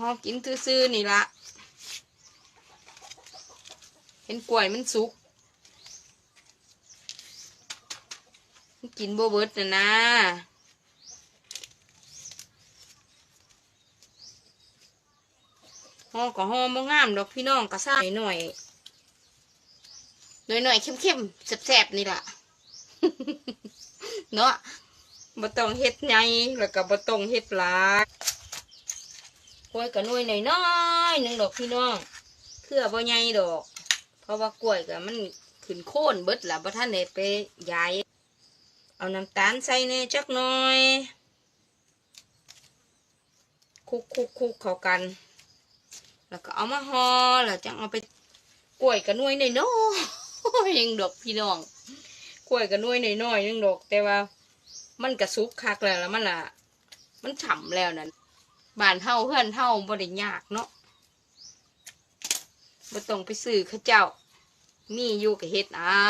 ห่อกินซื่อๆนี่ละเห็นกล้วยมันสุกมันกินโบเบิดนะนะห่อก็ห่อบ่งามดอกพี่น้องก็ซ่าหน่อยหน่อยหน่อยๆเข้มๆแสบๆนี่ล่ะ เนาะบ่ต้องเฮ็ดใหญ่แล้วก็บ่ต้องเฮ็ดลาย กล้วยก็หน่วยน้อยๆหนึ่งดอกพี่น้องเครือบ่ใหญ่ดอก เพราะว่ากล้วยก็มันขึ้นโค่นเบิดล่ะบ่ทันได้ไปย้ายเอาน้ำตาลใส่แหน่จักหน่อยคลุกๆๆเข้ากัน แล้วก็เอามาห่อแล้วจังเอาไปกล้วยก็หน่วยน้อยๆยังดอกพี่น้องกล้วยก็หน่วยน้อยๆนึงดอกแต่ว่ามันกระซุกคักแล้วแล้วมันล่ะ มันฉ่ำแล้วนั่น บ้านเฮาเพื่อนเฮาบ่ได้ยากเนาะบ่ต้องไปซื้อเขาเจ้า มีอยู่กับเฮ็ดเอา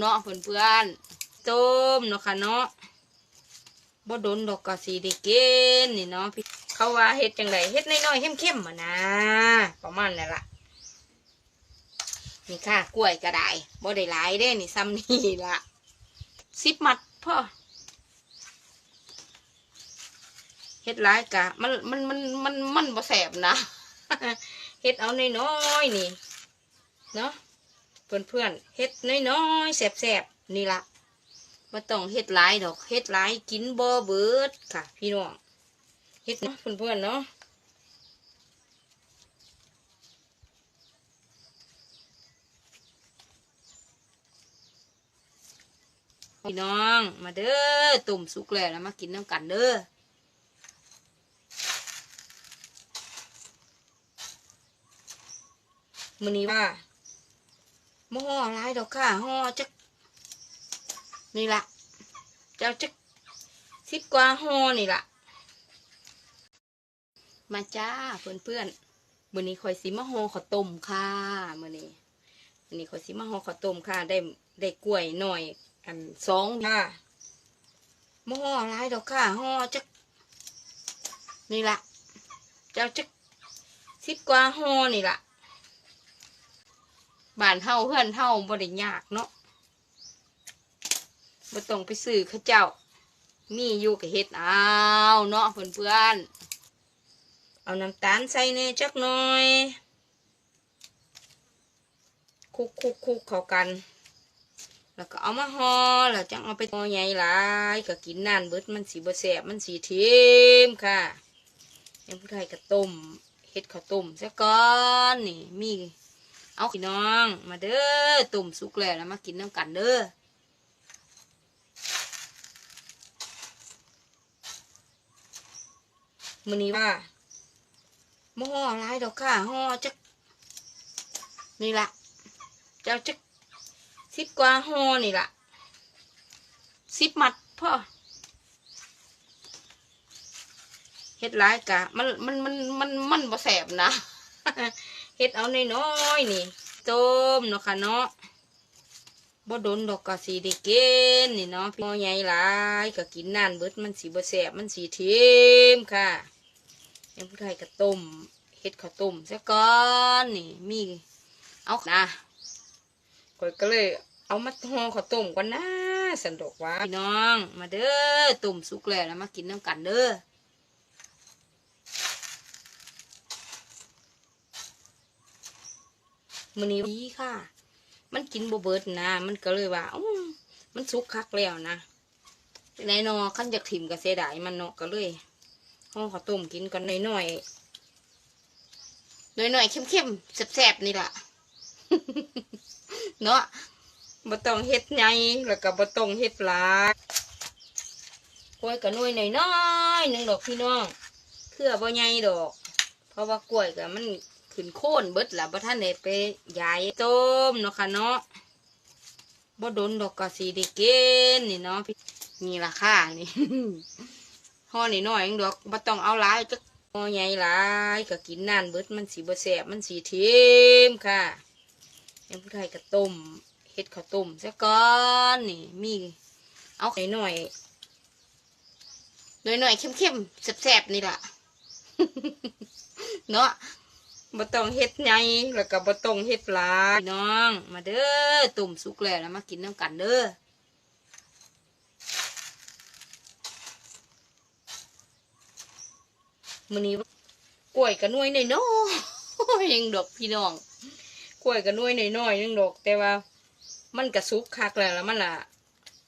เนาะเพื่อนๆต้มเนาะค่ะเนาะบ่โดนดอกก็สิได้กินนี่เนาะพี่เขาว่าเฮ็ดจังไดเฮ็ดน้อยๆเข้มๆอะนะ ประมาณนั้นล่ะนี่ค่ะกล้วยก็ได้บ่ได้หลายเด้นี่ซ้ำนี่ละสิบมัดพ่อ เฮ็ดหลายกะมันมันมันมันมันบ่แสบนะเฮ็ดเอาน้อยๆนี่เนาะเพื่อนเพื่อนๆเฮ็ดน้อยๆแสบๆนี่ละบ่ต้องเฮ็ดหลายดอกเฮ็ดหลายกินบ่เบิดค่ะ พี่น้องเฮ็ดเนาะเพื่อนเพื่อนๆเนาะพี่น้องมาเด้อตุ่มสุกแล้วแล้วมากินน้ำกันเด้อ มื้อนี้ว่าบ่ห่อหลายดอกค่ะห่อจักนี่ล่ะเจ้าจักสิบกว่าห่อนี่ล่ะมาจ้าเพื่อนเพื่อนมื้อนี้ข่อยสิมาห่อข้าวต้มค่ะมื้อนี้มือนี้ข่อยสิมาห่อข้าวต้มค่ะได้ได้กล้วยหน่อยอันสองค่ะม่อหลายดอกค่ะห่อจักนี่ละเจ้าจักสิบกว่าห่อนี่ละ บ้านเฮาเพื่อนเฮาบ่ได้ยากเนาะบ่ต้องไปซื้อเขาเจ้า มีอยู่กับเฮ็ดเอาเนาะเพื่อนเพื่อนๆเอาน้ำตาลใส่แหน่จักหน่อยคลุกๆๆเข้ากัน แล้วก็เอามาห่อแล้วจังเอาไปห่อใหญ่หลายก็กินนานเบิดมันสีบแสบมันสีเทมค่ะยังผู้ไทยก็ต้มเฮ็ดข้าวต้มซะก่อนนี่มี เอาพี่น้อง มาเด้อต้มสุกแล้วแล้วมากินน้ำกันเด้อมือนี้ว่าบ่ห่อหลายดอกค่ะห่อจักนี่ล่ะเจ้าจักสิบกว่าห่อนี่ล่ะสิบมัดพ่อเฮ็ดหลายกะมันมันมันมันมันบ่แสบนะ เฮ็ดเอาน้อยๆนี่ต้มเนาะค่ะเนาะบ่โดนดอกก็สิได้กินนี่เนาะพี่ใหญ่หลายก็กินนานเบิดมันสิบ่แสบมันสิเทมค่ะยังผู้ไทยก็ต้มเฮ็ดข้าวต้มซะก่อนนี่มีเอานะข่อยก็เลยเอามาห่อข้าวต้มก่อนนะสันดอกว่าพี่น้องมาเด้อต้มสุกแล้วแล้วมากินน้ำกันเด้อ มื้อนี้ดีค่ะ มันกินบ่เบิดนะ มันก็เลยว่าอมันสุกคักแล้วนะไหนนอขั้นจากถิ่มก็เสดายมันเนาะก็เลยห่องข้าต้มกินกันหน่อยๆหน่อยๆเข้มๆแซ่บๆนี่แหละเนาะบ่ต้องเฮ็ดใหญ่แล้วก็บ่ต้องเฮ็ดหลากล้วยก็หน่วยน้อยๆหนึ่งดอกพี่น้องเครือบ่ใหญ่ดอก เพราะว่ากล้วยก็มัน ขึ้นโค่นเบิดละบ่ทันได้ไปย้ายต้มเนาะค่ะเนาะบ่โดนดอกก็สิได้กินนี่เนาะพี่นี่ล่ะค่ะนี่ห่อนี่น้อยๆเองดอกบ่ต้องเอาหลายจักห่อใหญ่หลายก็กินนานเบิดมันสิบ่แซ่บมันสิเทมค่ะยังผู้ไทยก็ต้มเฮ็ดข้าวต้มซะก่อนนี่มีเอาไข่หน่อยหน่อยหน่อยๆเข้มๆแซ่บๆนี่ล่ะ เนาะ บ่ต้องเฮ็ดใหญ่แล้วก็บ่ต้องเฮ็ดหลาพี่น้อง มาเด้อตุ่มสุกแล้วนะมากินน้ำกันเด้อมื้อนี้กล้วยกับน่วยน้อยยังดอกพี่น้อง กล้วยกับน่วยน้อยยังดอก แต่ว่า มันกระสุกคักแล้วแล้วมันล่ะ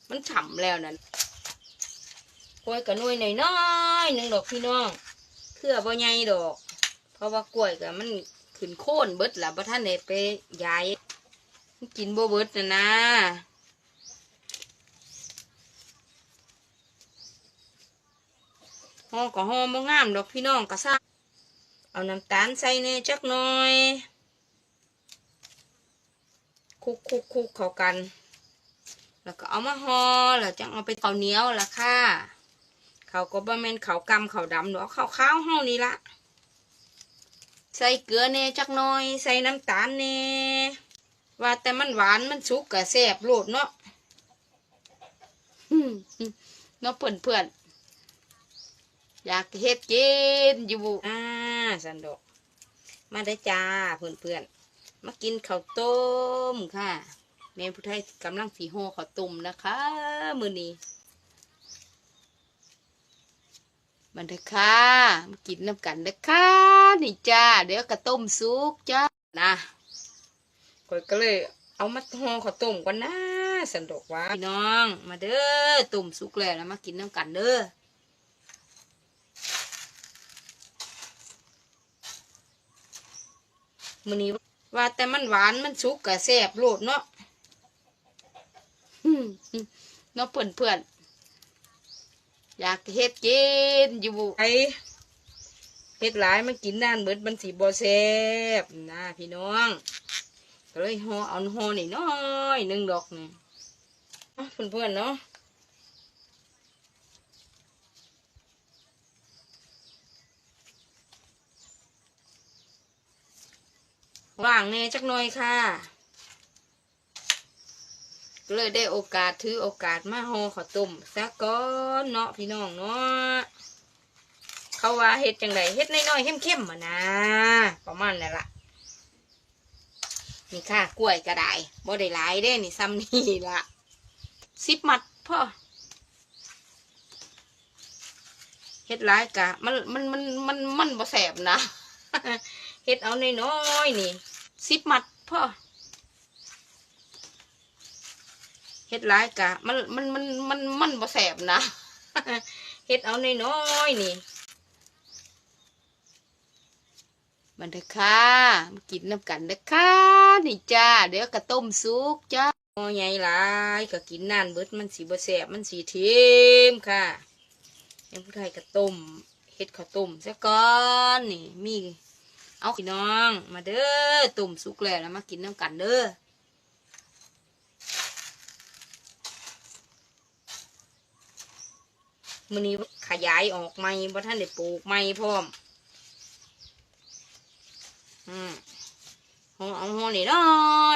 มันฉ่ำแล้วนั่นกล้วยกับน่วยน้อยๆหนึงดอกพี่น้อง เครือบ่ใหญ่ดอก เพราะว่ากล้วยกับมันขึ้นโค่นเบิดละบ่ท่านได้ไปย้ายกินบ่เบิดน่ะนะห่อก็ห่อบ่งามดอกพี่น้องก็ซ่าเอาน้ำตาลใส่แหน่จักหน่อยคลุกคุกคุกเข้ากัน แล้วก็เอามาห่อแล้วจังเอาไปข้าวเหนียวละค่ะเขาก็บ่แม่นเขากำเขาดำดอกข้าวขาวๆเฮานี่ละ ใส่เกลือแหน่จักหน่อย ใส่น้ำตาลแหน่ว่าแต่มันหวานมันสุกกะแซ่บโลดเนาะเนาะเพื่อนเพื่อนอยากเฮ็ดกินอยู่บุอ่าสันดอกมาได้จ้าเพื่อนเพื่อนมากินข้าวต้มค่ะแม่ผู้ไทยกำลังสีห่อข้าวต้มนะคะ มือนี้ มันเถอะค่ะมากินน้ำกันเด้อค่ะนี่จ้า เดี๋ยวกระต้มสุกจ้านะข่อยก็เลย เอามาห่อข้าวต้มก่อนนะสันดอกว่าพี่น้อง มาเด้อต้มสุกแล้วนะมากินน้ำกันเด้อมื้อนี้ว่าแต่มันหวานมันสุกกะแซ่บโลดเนาะอืมเนาะเพื่อนเพื่อนๆ อยากเฮ็ดกินอยู่ไอเฮ็ดหลายมันกินนานเบิดมันสีบ่แซบนะพี่น้อง ก็เลยห่อเอาห่อนี่น้อยหนึ่งดอกนี่เพื่อนเพื่อนเนาะว่างแน่จักหน่อยค่ะ ก็เลยได้โอกาสถือโอกาสมาห่อข้าวต้มซะก่อนเนาะพี่น้องเนาะเขาว่าเฮ็ดจังไดเฮ็ดน้อยๆเข้มๆมานะประมาณนั่นละนี่ค่ะกล้วยก็ได้บ่ได้หลายเด้นี่ซ้ำนี่ละสิบมัดพ่อเฮ็ดหลายกะมันมันมันมันมันบ่แสบนะเฮ็ดเอาน้อยๆนี่สิบมัดพ่อ เฮ็ดหลายกะมันมันมันมันมันบ่แสบนะเฮ็ดเอาน้อยๆนี่มันเถอค่ะมากินน้ำกันเด้อค่ะนี่จ้า เดี๋ยวกระต้มสุกจ้าโอ้ใหญ่หลายก็กินนานเบิดมันสีบ่แสบมันสีเทมค่ะยังผู้ไทยกระต้มเฮ็ดข้าวต้มซะก่อนนี่มีเอาพี่น้อง มาเด้อต้มสุกแล้วแล้วมากินน้ำกันเด้อ มื้อนี้ขยายออกใหม่บ่ท่านได้ปลูกใหม่พร้อม อืมห่อเอาห่อนี่น้อ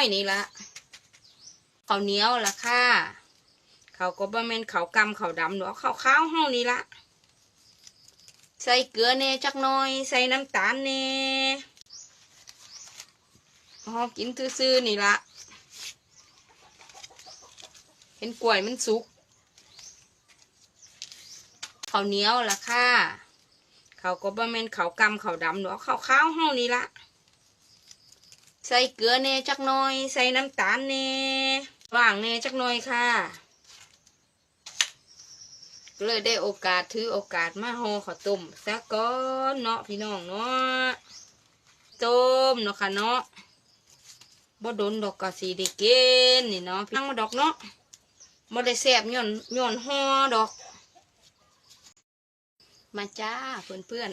ยนี่ละข้าวเหนียวละค่ะเขาก็บ่แม่นเขาวกำเขาวดำดอกข้าวขาวห้อนี่ละใส่เกลือแหน่จักหน่อย ใส่น้ำตาลแหน่ห่อกินซื่อๆนี่ละเห็นกล้วยมันสุก ข้าวเหนียวละค่ะ เขาวก็บ่แม่นเขาวกำเขาวดำดอกข้าวขาวห้องนี่ละใส่เกลือแหน่จักหน่อย ใส่น้ำตาลแหน่ว่างแหน่จักหน่อยค่ะก็เลยได้โอกาสถือโอกาสมาห่อข้าวต้มซะก่อนเนาะพี่น้องเนาะต้มเนาะค่ะเนาะบ่โดนดอกกะสีได้เกินนี่เนาะพี่น้องมาดอกเนาะบ่ได้แซ่บย้อนย้อนห่อดอก มาจ้าเพื่อนเพื่อน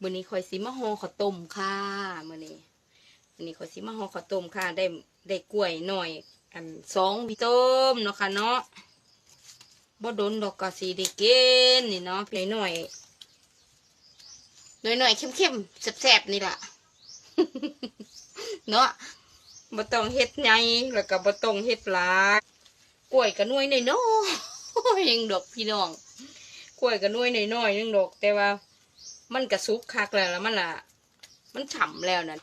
มือนี้ข่อยสิมาห่อข้าต้มค่ะมือนี้อันนี้ขอยสิมาห่อข้าต้มค่ะ ได้ได้กล้วยหน่อย อันสองบิต้มเนาะค่ะเนาะบ่โดนดอกกะสีได้เกนนี่เนาะพี่หน่อยหน่อยหน่อยๆเข้มๆแซ่บๆนี่ล่ะเนาะบ่ต้องเฮ็ดใหญ่แล้วก็บ่ต้องเฮ็ดหลากล้วยก็น่วยน้อยๆยังดอกพี่น้อง กล้วยก็หน่วยน้อยๆยังดอก แต่ว่า มันกระซุกคักแล้วแล้วมันล่ะ มันฉ่ำแล้วนะ